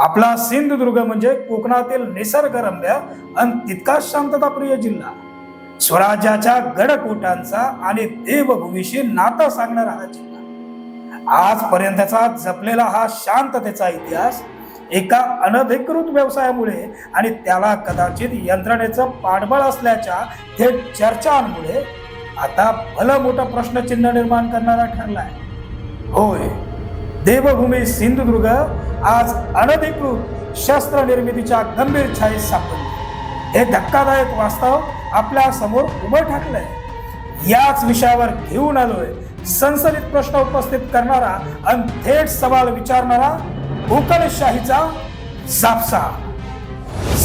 आपला सिंधुदुर्ग म्हणजे कोकणातील निसर्गरम्य आणि तितकाच शांतताप्रिय जिल्हा. स्वराज्याच्या गडकोटांचा आणि देवभूमीशी नातं सांगणारा हा जिल्हा. आजपर्यंतचा जपलेला हा शांततेचा इतिहास एका अनधिकृत व्यवसायामुळे आणि त्याला कदाचित यंत्रणेचं पाठबळ असल्याच्या थेट चर्चांमुळे आता भलं मोठं प्रश्नचिन्ह निर्माण करणारा ठरलाय. होय देवभूमी सिंधुदुर्ग आज अनधिकृत शस्त्र निर्मितीच्या गंभीर छायेत सापडली. हे धक्कादायक वास्तव आपल्यासमोर उभं ठाकलंय. याच विषयावर घेऊन आलोय संसदीत प्रश्न उपस्थित करणारा आणि थेट सवाल विचारणारा हुकलशाहीचा सापसा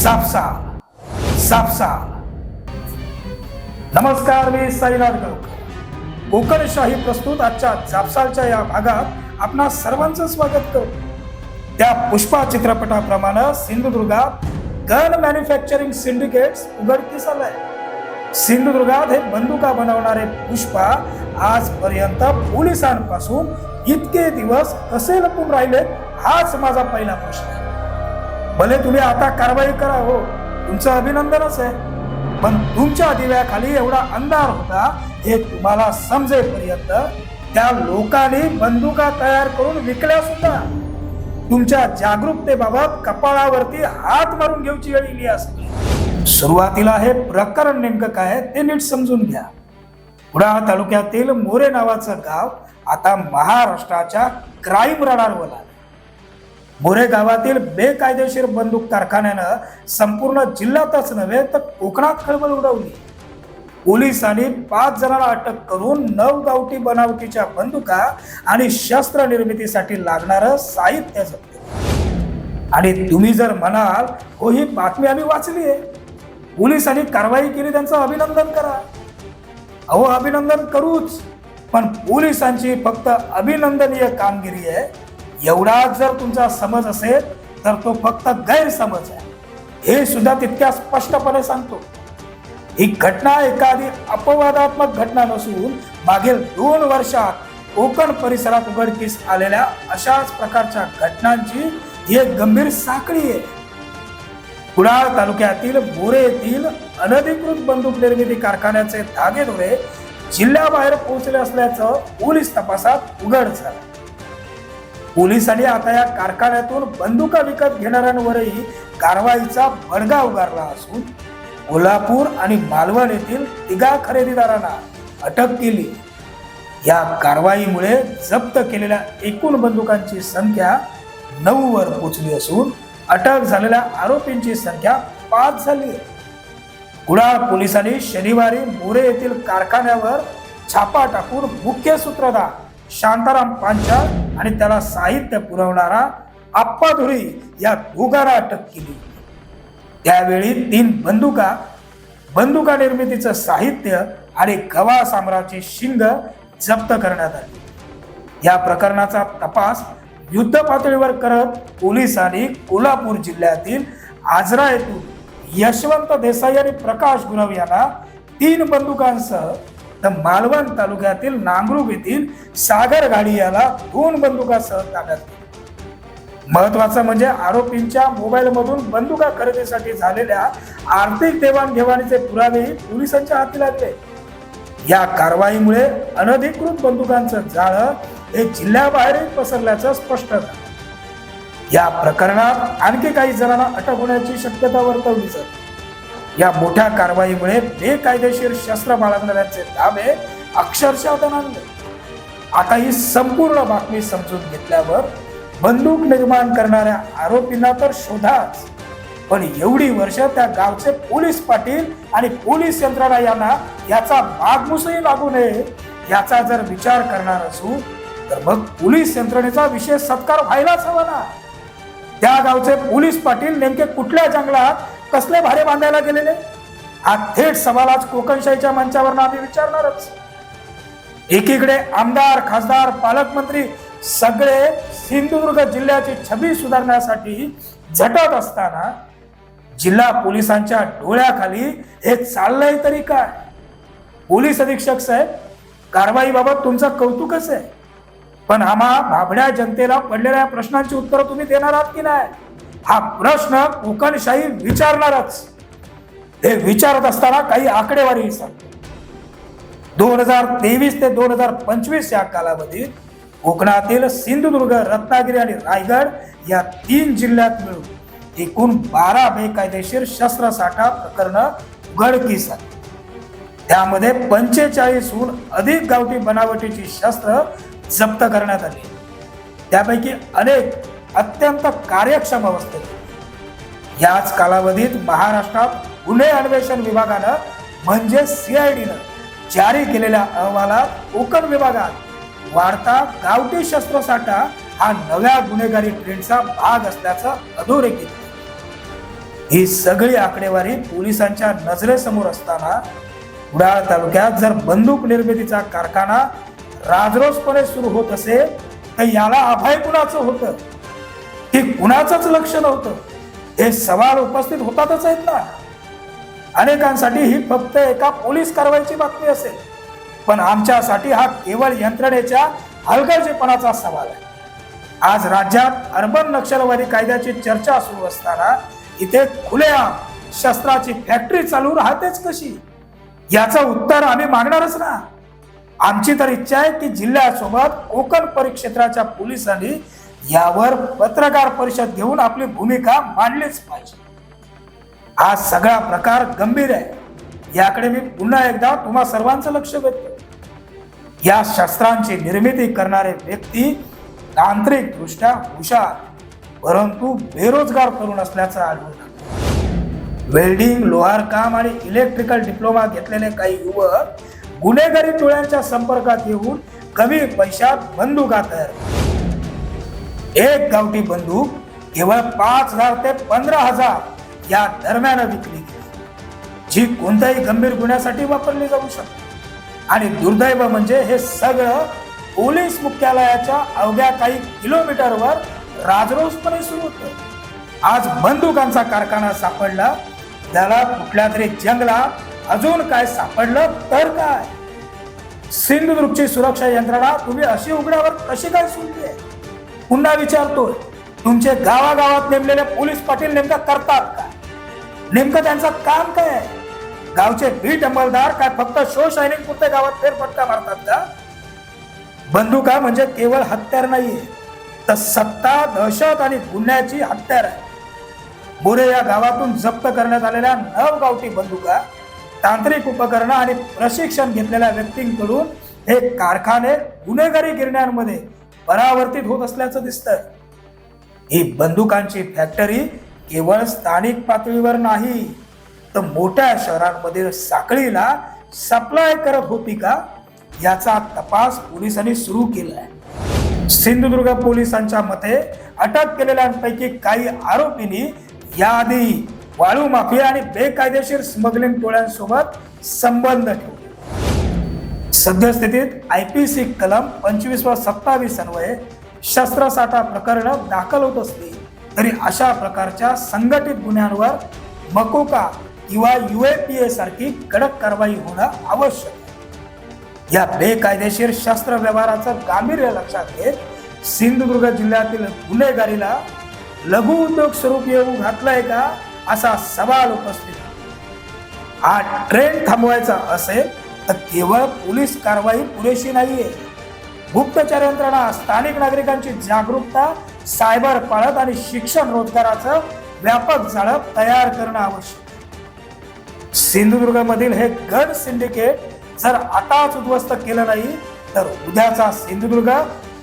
सापसा सापसा नमस्कार मी साईनाथ गावकर. कोकणशाही प्रस्तुत आजच्या जापसालच्या या भागात आपणा सर्वांचं स्वागत करतो त्या पुष्पा चित्रपटाप्रमाणे सिंधुदुर्गात गन मॅन्युफॅक्चरिंग सिंडिकेट्स उघडकीस आलंय. सिंधुदुर्गात हे बंदुका बनवणारे पुष्पा आजपर्यंत पोलिसांपासून इतके दिवस कसे लपून राहिले हाच माझा पहिला प्रश्न. आहे भले तुम्ही आता कारवाई करा हो तुमचं अभिनंदनच आहे. पण तुमच्या दिव्याखाली एवढा अंधार होता हे तुम्हाला समजेपर्यंत त्या लोकांनी बंदुका तयार करून विकल्या सुद्धा. तुमच्या जागरूकतेबाबत कपाळावरती हात मारून घेऊची वेळ इली असते सुरुवातीला हे प्रकरण नेमकं काय आहे ते नीट समजून घ्या. कुडाळ तालुक्यातील मोरे नावाचं गाव आता महाराष्ट्राच्या क्राईम रडारवर आलं मोरे गावातील बेकायदेशीर बंदूक कारखान्यानं संपूर्ण जिल्ह्यातच नव्हे तर कोकणात खळबळ उडवली. पोलिसांनी पाच जणांना अटक करून नऊ गावठी बनावटीच्या बंदुका आणि शस्त्र निर्मितीसाठी लागणारं साहित्य जप्त आणि तुम्ही जर म्हणाल हो ही बातमी आम्ही वाचली आहे. पोलिसांनी कारवाई केली त्यांचं अभिनंदन करा. अहो अभिनंदन करूच पण पोलिसांची फक्त अभिनंदनीय कामगिरी आहे. एवढाच जर तुमचा समज असेल तर तो फक्त गैरसमज आहे. हे सुद्धा तितक्या स्पष्टपणे सांगतो. ही घटना एखादी अपवादात्मक घटना नसून मागील दोन वर्षात कोकण परिसरात उघडकीस आलेल्या अशाच प्रकारच्या घटनांची ही एक गंभीर साखळी आहे. कुडाळ तालुक्यातील बोरे येथील अनधिकृत बंदूक निर्मिती कारखान्याचे धागेदोरे जिल्ह्याबाहेर पोहोचले असल्याचं पोलीस तपासात उघड झालं. पोलिसांनी आता या कारखान्यातून बंदुका विकत घेणाऱ्यांवरही कारवाईचा बडगा उगारला असून कोल्हापूर आणि मालवण येथील तिघा खरेदीदारांना अटक केली. या कारवाईमुळे जप्त केलेल्या एकूण बंदुकांची संख्या नऊ वर पोचली असून अटक झालेल्या आरोपींची संख्या पाच झाली आहे. कुडाळ पोलिसांनी शनिवारी मोरे येथील कारखान्यावर छापा टाकून मुख्य सूत्रधार शांताराम पांचाळ आणि त्याला साहित्य पुरवणारा आप्पाधुरी या दोघांना अटक केली. त्यावेळी तीन बंदुका बंदुका निर्मितीचं साहित्य आणि गवा साम्राज्य शिंग जप्त करण्यात आली. या प्रकरणाचा तपास युद्ध पातळीवर करत पोलिसांनी कोल्हापूर जिल्ह्यातील आजरा येथून यशवंत देसाई आणि प्रकाश गुरव यांना तीन बंदुकांसह तर मालवण तालुक्यातील नांगरूप येथील सागर गाडी याला दोन बंदुकासह ताब्यात महत्वाचं म्हणजे आरोपींच्या मोबाईल मधून बंदुका खरेदीसाठी झालेल्या आर्थिक देवाणघेवाणीचे पुरावेही पोलिसांच्या हाती लागले. या कारवाईमुळे अनधिकृत बंदुकांचं जाळं हे जिल्ह्याबाहेरही पसरल्याचं स्पष्ट झालं. या प्रकरणात आणखी काही जणांना अटक होण्याची शक्यता वर्तवली जाते. या मोठ्या कारवाईमुळे बेकायदेशीर शस्त्र बाळगणाऱ्यांचे दावे अक्षरशः आता ही संपूर्ण बातमी समजून घेतल्यावर बंदूक निर्माण करणाऱ्या आरोपींना तर शोधाच. पण एवढी वर्ष त्या गावचे पोलीस पाटील आणि पोलीस यंत्रणा यांना याचा मागमुसही लागू नये याचा जर विचार करणार असू तर मग पोलीस यंत्रणेचा विशेष सत्कार व्हायलाच हवा ना. त्या गावचे पोलीस पाटील नेमके कुठल्या जंगलात कसले भारे बांधायला गेलेले? हा थेट सवाल आज कोकणशाहीच्या मंचावर आम्ही विचारणारच. एकीकडे आमदार खासदार पालकमंत्री सगळे सिंधुदुर्ग जिल्ह्याची छबी सुधारण्यासाठी झटत असताना जिल्हा पोलिसांच्या डोळ्याखाली हे चाललंय तरी काय? पोलीस अधीक्षक साहेब कारवाईबाबत तुमचं कौतुकच आहे. पण आम्हा भाबड्या जनतेला पडलेल्या प्रश्नांची उत्तरं तुम्ही देणार आहात की नाही? हा प्रश्न कोकणशाही विचारणारच. हे विचारत असताना काही आकडेवारी सांगतो दोन हजार तेवीस ते दोन हजार पंचवीस या कालावधीत कोकणातील सिंधुदुर्ग रत्नागिरी आणि रायगड या तीन जिल्ह्यात मिळून एकूण बारा बेकायदेशीर शस्त्रसाठा प्रकरण उघडकीस आली. त्यामध्ये पंचेचाळीसहून अधिक गावठी बनावटीची शस्त्र जप्त करण्यात आली. त्यापैकी अनेक अत्यंत कार्यक्षम अवस्थेत याच कालावधीत महाराष्ट्रात गुन्हे अन्वेषण विभागानं म्हणजे सीआयडीनं जारी केलेल्या अहवालात कोकण विभागात वाढता गावठी शस्त्रसाठा हा नव्या गुन्हेगारी ट्रेंडचा भाग असल्याचं अधोरेखित ही सगळी आकडेवारी पोलिसांच्या नजरेसमोर असताना कुडाळ तालुक्यात जर बंदूक निर्मितीचा कारखाना राजरोसपणे सुरू होत असेल तर याला अभय कुणाचं होतं? हे कुणाचंच लक्ष नव्हतं. हे सवाल उपस्थित होतातच आहेत ना? अनेकांसाठी ही फक्त एका पोलीस कारवाईची बातमी असेल. पण आमच्यासाठी हा केवळ यंत्रणेच्या हलगर्जीपणाचा सवाल आहे. आज राज्यात अर्बन नक्षलवादी कायद्याची चर्चा सुरू असताना इथे खुलेआम शस्त्राची फॅक्टरी चालू राहतेच कशी? याचं उत्तर आम्ही मागणारच ना. आमची तर इच्छा आहे की जिल्ह्यासोबत कोकण परिक्षेत्राच्या पोलिसांनी यावर पत्रकार परिषद घेऊन आपली भूमिका मांडलीच पाहिजे. हा सगळा प्रकार गंभीर आहे. याकडे मी पुन्हा एकदा तुम्हा सर्वांचं लक्ष वेधतो. या शस्त्रांची निर्मिती करणारे व्यक्ती तांत्रिक दृष्ट्या हुशार परंतु बेरोजगार तरुण असल्याचं आढळून वेल्डिंग लोहार काम आणि इलेक्ट्रिकल डिप्लोमा घेतलेले काही युवक गुन्हेगारी टोळ्यांच्या संपर्कात येऊन कमी पैशात बंदुका तयार एक गावठी बंदूक केवळ पाच हजार ते पंधरा हजार या दरम्यान विकली गेली जी कोणत्याही गंभीर गुन्ह्यासाठी वापरली जाऊ शकते. आणि दुर्दैव म्हणजे हे सगळं पोलीस मुख्यालयाच्या अवघ्या काही किलोमीटरवर राजरोसपणे सुरू होतं. आज बंदुकांचा कारखाना सापडला. त्याला कुठल्या तरी जंगलात अजून काय सापडलं तर काय? सिंधुदुर्गची सुरक्षा यंत्रणा तुम्ही अशी उघड्यावर कशी काय सुटली? पुन्हा विचारतोय. तुमचे गावागावात नेमलेले पोलीस पाटील नेमकं करतात का? नेमकं त्यांचं काम काय आहे? गावचे बीट अंमलदार काय फक्त शो शायनिंग पुरते गावात फेरफटका मारतात का? बंदुका म्हणजे केवळ हत्यार नाहीये तर सत्ता दहशत आणि गुन्ह्याची हत्यार आहे. बोरे या गावातून जप्त करण्यात आलेल्या नव गावठी बंदुका तांत्रिक उपकरणं आणि प्रशिक्षण घेतलेल्या व्यक्तींकडून हे कारखाने गुन्हेगारी गिरण्यांमध्ये परावर्तित होत असल्याचं दिसतंय. ही बंदुकांची फॅक्टरी केवळ स्थानिक पातळीवर नाही तर मोठ्या शहरांमध्ये साखळीला सप्लाय करत होती का याचा तपास पोलिसांनी सुरू केलाय. सिंधुदुर्ग पोलिसांच्या मते अटक केलेल्यांपैकी काही आरोपींनी याआधी वाळू माफिया आणि बेकायदेशीर स्मगलिंग टोळ्यांसोबत संबंध ठेवले. सद्यस्थितीत आय पी सी कलम पंचवीस व सत्तावीस अन्वये शस्त्रसाठा प्रकरण दाखल होत असली तरी अशा प्रकारच्या संघटित गुन्ह्यांवर मकोका किंवा युएपीए सारखी कडक कारवाई होणं आवश्यक आहे. या बेकायदेशीर शस्त्र व्यवहाराचं गांभीर्य लक्षात घेत सिंधुदुर्ग जिल्ह्यातील गुन्हेगारीला लघु उद्योग स्वरूप येऊ घातलंय का असा सवाल उपस्थित हा ट्रेंड थांबवायचा असेल तर केवळ पोलीस कारवाई पुरेशी नाहीये. गुप्तचर यंत्रणा स्थानिक नागरिकांची जागरूकता सायबर पाळत आणि शिक्षण रोजगाराचं व्यापक जाळं तयार करणं आवश्यक सिंधुदुर्गामधील हे गड सिंडिकेट जर आताच उद्ध्वस्त केलं नाही तर उद्याचा सिंधुदुर्ग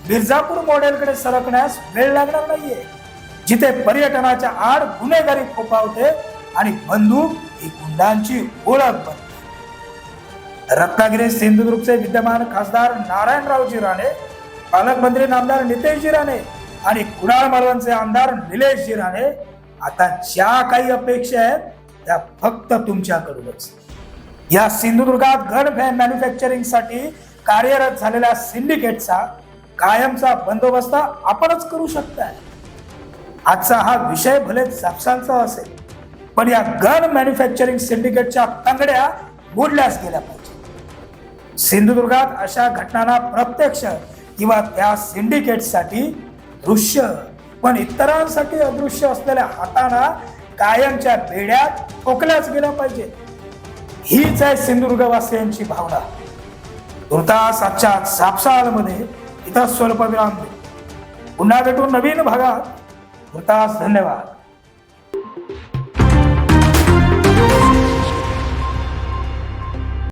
मिर्जापूर मॉडेलकडे सरकण्यास वेळ लागणार नाहीये. जिथे पर्यटनाच्या आड गुन्हेगारी फोपावते आणि बंदूक ही गुंडांची ओळख बनते. रत्नागिरी सिंधुदुर्गचे विद्यमान खासदार नारायणरावजी राणे पालकमंत्री नामदार नितेशजी राणे आणि कुडाळ मालवणचे आमदार निलेशजी राणे आता ज्या काही अपेक्षा आहेत त्या फक्त तुमच्याकडूनच. या सिंधुदुर्गात गन मॅन्युफॅक्चरिंगसाठी कार्यरत झालेल्या सिंडिकेटचा कायमचा बंदोबस्त आपणच करू शकताय. आजचा हा विषय भले जापसांचा असेल पण या गन मॅन्युफॅक्चरिंग सिंडिकेटच्या तंगड्या मोडल्याच गेल्या पाहिजे सिंधुदुर्गात अशा घटनांना प्रत्यक्ष किंवा त्या सिंडिकेटसाठी दृश्य पण इतरांसाठी अदृश्य असलेल्या हाताना कायमच्या बेड्यात ठोकल्याच गेल्या पाहिजे. हीच आहे सिंधुदुर्गवासियांची भावना. तुर्तास आजच्या सापसालमध्ये इथं स्वल्प विराम पुन्हा भेटून नवीन भागात. तुर्तास धन्यवाद.